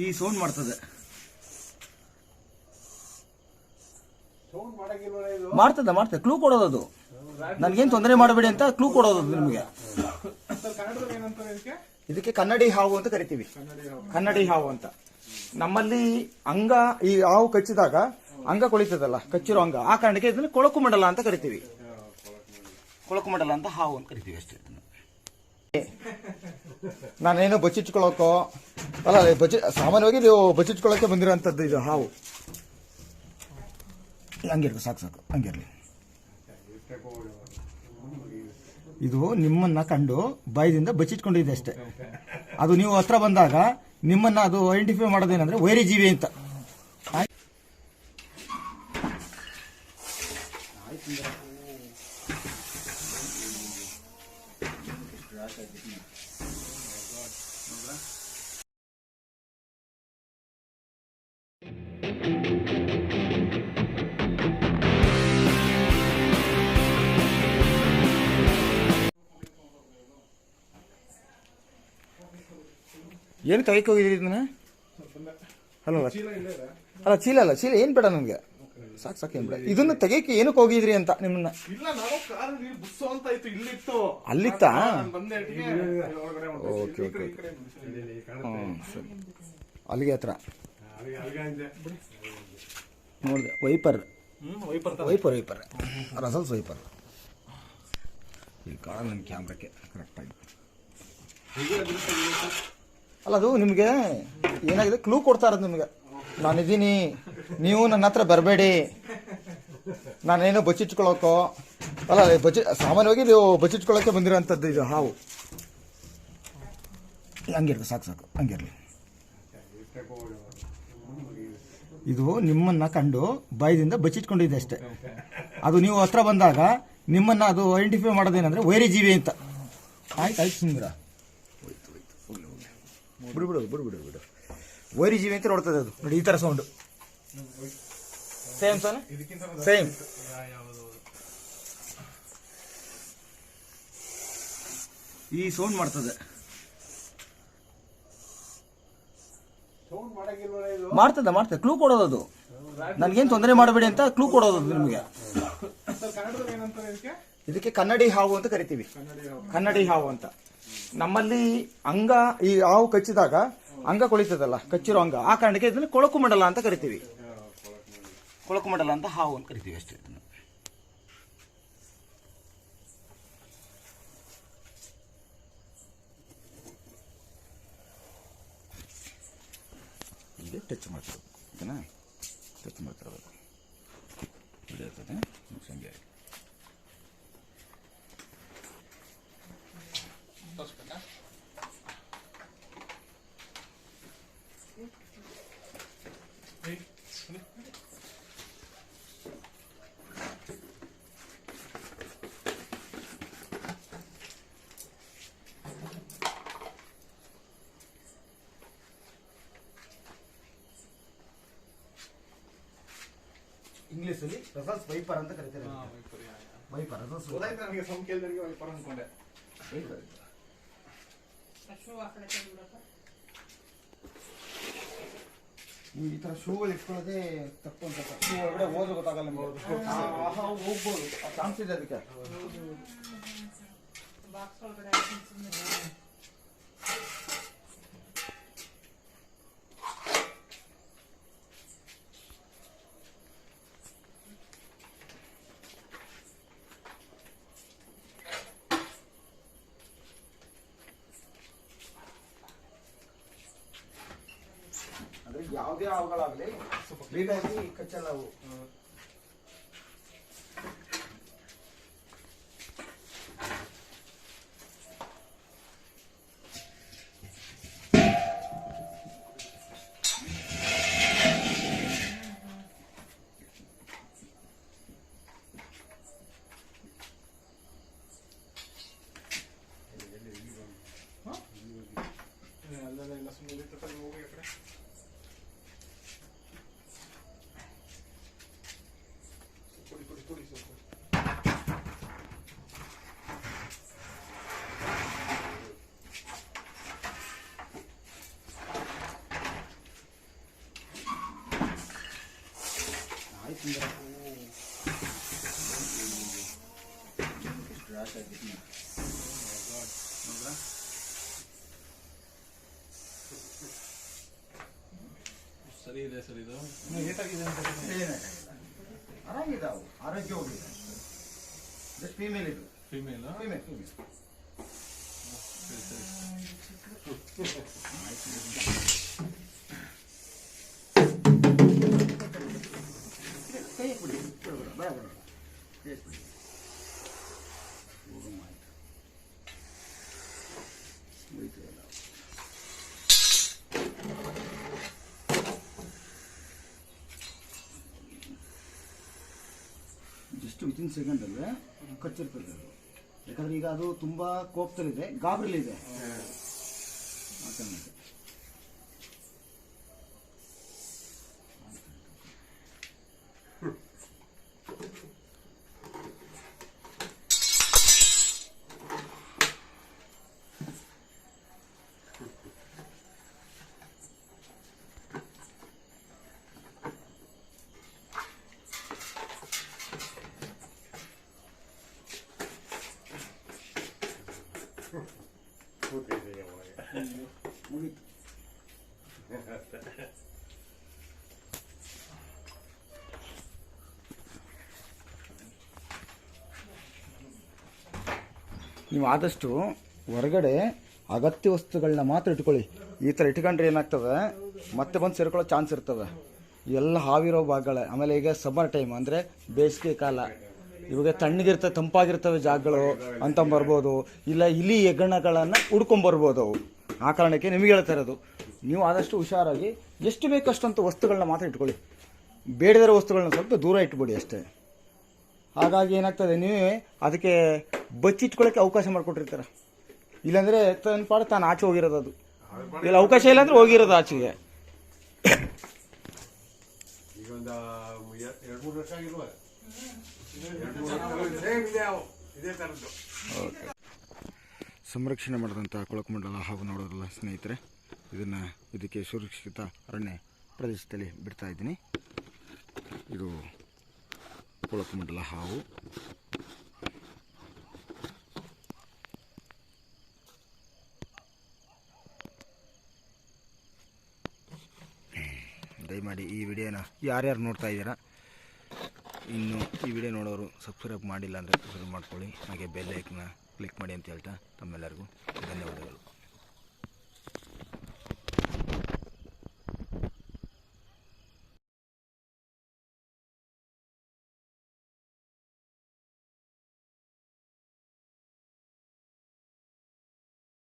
ಈ ಸೌಂಡ್ ಮಾಡ್ತದೆ. ಮಾಡ್ತದೆ ಮಾಡ್ತದೆ. ಕ್ಲೂ ಕೊಡೋದು ಅದು. ನನಗೇನು ತೊಂದರೆ ಮಾಡಬೇಡಿ ಅಂತ ಕ್ಲೂ ಕೊಡೋದು ನಿಮಗೆ. ಇದಕ್ಕೆ ಕನ್ನಡಿ ಹಾವು ಅಂತ ಕರಿತೀವಿ. ಕನ್ನಡಿ ಹಾವು ಅಂತ. ನಮ್ಮಲ್ಲಿ ಅಂಗ, ಈ ಹಾವು ಕಚ್ಚಿದಾಗ ಅಂಗ ಕೊಳಿತದಲ್ಲ, ಕಚ್ಚಿರೋ ಅಂಗ, ಆ ಕಾರಣಕ್ಕೆ ಇದನ್ನ ಕೊಳಕು ಮಂಡಲ ಅಂತ ಕರಿತೀವಿ. ಕೊಳಕು ಮಂಡಲ ಅಂತ ಹಾವು ಅಂತ ಕರಿತೀವಿ ಅಷ್ಟೇ. ನಾನೇನೋ ಬಚ್ಚಿಟ್ಕೊಳ್ಳೋಕೋ ಅಲ್ಲ ಬಚ್ಚಿ, ಸಾಮಾನ್ಯವಾಗಿ ನೀವು ಬಚ್ಚಿಟ್ಕೊಳ್ಳೋಕೆ ಬಂದಿರೋಂಥದ್ದು ಇದು ಹಾವು. ಹಂಗಿರ್ಬೇಕು ಸಾಕು ಸಾಕು, ಹಂಗಿರಲಿ. ಇದು ನಿಮ್ಮನ್ನ ಕಂಡು ಬಾಯದಿಂದ ಬಚ್ಚಿಟ್ಕೊಂಡಿದೆ ಅಷ್ಟೇ. ಅದು ನೀವು ಹತ್ರ ಬಂದಾಗ ನಿಮ್ಮನ್ನ ಅದು ಐಡೆಂಟಿಫೈ ಮಾಡೋದೇನಂದ್ರೆ ವೈರಿ ಜೀವಿ ಅಂತ. ಆಯ್ತ್? ಏನು ತೆಗಿಕ್ ಹೋಗಿದ್ರಿ ಇದನ್ನ? ಅಲ್ಲ. ಅಲ್ಲ ಚೀಲ ಅಲ್ಲ ಚೀಲ ಏನು ಬೇಡ ನನಗೆ ಸಾಕು ಸಾಕು ಏನು ಬೇಡ. ಇದನ್ನ ತೆಗಿಯಕ್ಕೆ ಏನಕ್ಕೆ ಹೋಗಿದ್ರಿ ಅಂತ ನಿಮ್ಮನ್ನ? ಅಲ್ಲಿತ್ತ. ಓಕೆ, ಓಕೆ, ಅಲ್ಲಿಗೆ ಹತ್ರ. ನೋಡಿದೆ viper. Viper viper viper. Russell's viper. ಇಲ್ಲಿ ಕಾಣ ನನ್ನ ಕ್ಯಾಮ್ರಕ್ಕೆ ಕರೆಕ್ಟಾಗಿ ಅಲ್ಲ ಅದು ನಿಮಗೆ ಏನಾಗಿದೆ? ಕ್ಲೂ ಕೊಡ್ತಾ ಇರೋದು ನಾನು ನಾನಿದ್ದೀನಿ ನೀವು ನನ್ನ ಹತ್ರ ಬರಬೇಡಿ. ನಾನೇನೋ ಬಚ್ಚಿಟ್ಕೊಳ್ಳೋಕೋ ಅಲ್ಲ ಅಲ್ಲ, ಬಚ್ಚಿ ಸಾಮಾನ್ಯವಾಗಿ ನೀವು ಬಚ್ಚಿಟ್ಕೊಳ್ಳೋಕೆ ಬಂದಿರೋಂಥದ್ದು ಇದು ಹಾವು. ಹಂಗಿರ್ಲಿ ಸಾಕು ಸಾಕು ಹಂಗಿರ್ಲಿ. ಇದು ನಿಮ್ಮನ್ನ ಕಂಡು ಬಾಯದಿಂದ ಬಚ್ಚಿಟ್ಕೊಂಡಿದೆ ಅಷ್ಟೇ. ಅದು ನೀವು ಹತ್ರ ಬಂದಾಗ ನಿಮ್ಮನ್ನ ಅದು ಐಡೆಂಟಿಫೈ ಮಾಡೋದೇನಂದ್ರೆ ವೈರಿ ಜೀವಿ ಅಂತ. ಆಯ್ತು ಆಯ್ತು ಸುಂದರ. ಬಿಡು ಬಿಡು ಬಿಡು ಬಿಡು ವೈರಿ ಜೀವಿ ಅಂತ ನೋಡ್ತದೆ ಅದು. ನೋಡಿ, ಈ ತರ ಸೌಂಡು ಸೇಮ್ ಸರ್ ಸೇಮ್ ಈ ಸೌಂಡ್ ಮಾಡ್ತದೆ ಸೌಂಡ್ ಮಾಡಂಗಿಲ್ವಲ್ಲ ಇದು ಮಾಡ್ತದೆ ಮಾಡ್ತದೆ. ಕ್ಲೂ ಕೊಡೋದು ಅದು. ನನಗೇನು ತೊಂದರೆ ಮಾಡಬೇಡಿ ಅಂತ ಕ್ಲೂ ಕೊಡೋದು ನಿಮಗೆ. ಇದಕ್ಕೆ? ಕನ್ನಡಿ ಹಾವು ಅಂತ ಕರಿತೀವಿ. ಕನ್ನಡಿ ಹಾವು. ಅಂತ. ನಮ್ಮಲ್ಲಿ ಅಂಗ ಈ ಹಾವು ಕಚ್ಚಿದಾಗ ಅಂಗ ಕೊಳಿತದಲ್ಲ ಕಚ್ಚಿರೋ ಅಂಗ ಆ ಕಾರಣಕ್ಕೆ ಇದನ್ನ ಕೊಳಕು ಮಂಡಲ ಅಂತ ಕರಿತೀವಿ. ಕೊಳಕು ಮಂಡಲ ಅಂತ ಹಾವು ಅಂತ ಕರಿತೀವಿ ಅಷ್ಟೇ で立ち回ってるけな立ち回ってるわ ಇಂಗ್ಲಿಷಲ್ಲಿ ರಸಲ್ಸ್ ವೈಪರ್ ಅಂತ ಕರಿತಾರೆ ವೈಪರ್ ರಸಲ್ಸ್ ಗೊತ್ತಾಯ್ತು ನನಗೆ ಸೌಂಡ್ ಕೇಳಿದವರಿಗೆ ವೈಪರ್ ಅನ್ಕೊಂಡೆ. ನೀವು ಈ ತರ ಶೂಗಳು ಇಟ್ಕೊಳ್ಳೋದೇ ತಪ್ಪು ಅಂತ ಶೂ ಒಳಗಡೆ ಹೋದ್ರೆ ಗೊತ್ತಾಗಲ್ಲ ನಿಮ್ಗೆ. ಆ, ಆ ಹಾವು ಹೋಗ್ಬೋದು. ಚಾನ್ಸ್ ಇದೆ ಅದಕ್ಕೆ. ಅಂದ್ರೆ ಯಾವುದೇ ಹಾವುಗಳಾಗಲಿ ಬೇಗಾಗಿ ಕಚ್ಚಲ್ಲ ಅವು ಅಲ್ಲೆಲ್ಲ ಇಲ್ಲ ಸುಮ್ಮನೆ ಹೋಗಿ ಆ ಕಡೆ ಸರಿ ಇದೆ ಸರ್ ಇದು ಆರಾಮಿದಾವು ಆರೋಗ್ಯವಾಗಿದೆ ಜಸ್ಟ್ ಫೀಮೇಲ್ ಇದು ಫಿಮೇಲ್ ಫೀಮೇಲ್ ಫೀಮೇಲ್ ಕೈ ಬಿಡಿ ಬೇಡ ಬೇಡ ಬೇಡ ಕೈ ಬಿಡಿ ಹೋಗಮ್ಮ ಆಯ್ತು ಮುಗೀತು ಎಲ್ಲ. ಜಸ್ಟ್ ವಿತಿನ್ ಸೆಕೆಂಡಲ್ಲೇ ಕಚ್ಚಿರ್ತದೆ ಅದು. ಯಾಕಂದ್ರೆ ಈಗ ಅದು ತುಂಬ ಕೋಪದಲ್ಲಿದೆ ಗಾಬರಿಲಿದೆ. ನೀವು ಆದಷ್ಟು ಹೊರಗಡೆ ಅಗತ್ಯ ವಸ್ತುಗಳನ್ನ ಮಾತ್ರ ಇಟ್ಕೊಳ್ಳಿ. ಈ ಥರ ಇಟ್ಕೊಂಡ್ರೆ ಏನಾಗ್ತದೆ? ಮತ್ತೆ ಬಂದು ಸೇರ್ಕೊಳ್ಳೋ ಚಾನ್ಸ್ ಇರ್ತದೆ. ಎಲ್ಲ ಹಾವಿರೋ ಭಾಗಗಳೇ. ಆಮೇಲೆ ಈಗ ಸಮ್ಮರ್ ಟೈಮ್ ಅಂದರೆ ಬೇಸಿಗೆ ಕಾಲ. ಇವಾಗ ತಣ್ಣಗಿರ್ತವೆ ತಂಪಾಗಿರ್ತವೆ ಜಾಗಗಳು ಅಂತ ಬರ್ಬೋದು. ಇಲ್ಲ ಇಲಿ ಹೆಗ್ಗಣಗಳನ್ನು ಹುಡ್ಕೊಂಬರ್ಬೋದು ಅವು. ಆ ಕಾರಣಕ್ಕೆ ನಿಮಗೆ ಹೇಳ್ತಾ ಇರೋದು. ನೀವು ಆದಷ್ಟು ಹುಷಾರಾಗಿ, ಎಷ್ಟು ಬೇಕಷ್ಟಂತ ವಸ್ತುಗಳನ್ನ ಮಾತ್ರ ಇಟ್ಕೊಳ್ಳಿ. ಬೇಡದಿರೋ ವಸ್ತುಗಳನ್ನ ಸ್ವಲ್ಪ ದೂರ ಇಟ್ಬಿಡಿ ಅಷ್ಟೇ. ಹಾಗಾಗಿ ಏನಾಗ್ತದೆ, ನೀವೇ ಅದಕ್ಕೆ ಬಚ್ಚಿಟ್ಕೊಳ್ಳೋಕ್ಕೆ ಅವಕಾಶ ಮಾಡಿಕೊಟ್ಟಿರ್ತಾರೆ. ಇಲ್ಲಾಂದರೆ ತನ್ನ ಪಾಡು ತಾನು ಆಚೆ ಹೋಗಿರೋದು ಅದು. ಇಲ್ಲ, ಅವಕಾಶ ಇಲ್ಲ ಅಂದ್ರೆ ಹೋಗಿರೋದು ಆಚೆಗೆ. ಈಗ ಒಂದು ಎರಡು ಸಂರಕ್ಷಣೆ ಮಾಡಿದಂಥ ಕೊಳಕುಮಂಡಲ ಹಾವು ನೋಡೋದಲ್ಲ ಸ್ನೇಹಿತರೆ, ಇದನ್ನು ಇದಕ್ಕೆ ಸುರಕ್ಷಿತ ಅರಣ್ಯ ಪ್ರದೇಶದಲ್ಲಿ ಬಿಡ್ತಾ ಇದ್ದೀನಿ. ಇದು ಕೊಳಕುಮಂಡಲ ಹಾವು. ದಯಮಾಡಿ ಈ ವಿಡಿಯೋನ ಯಾರ್ಯಾರು ನೋಡ್ತಾ ಇದ್ದೀರಾ ಇನ್ನು ಈ ವಿಡಿಯೋ ನೋಡೋರು ಸಬ್ಸ್ಕ್ರೈಬ್ ಮಾಡಿಲ್ಲ ಅಂದರೆ ಸಬ್ಸ್ಕ್ರೈಬ್ ಮಾಡ್ಕೊಳ್ಳಿ. ಹಾಗೆ ಬೆಲ್ ಕ್ಲಿಕ್ ಮಾಡಿ ಅಂತ ಹೇಳ್ತಾ ತಮ್ಮೆಲ್ಲರಿಗೂ ಧನ್ಯವಾದಗಳು.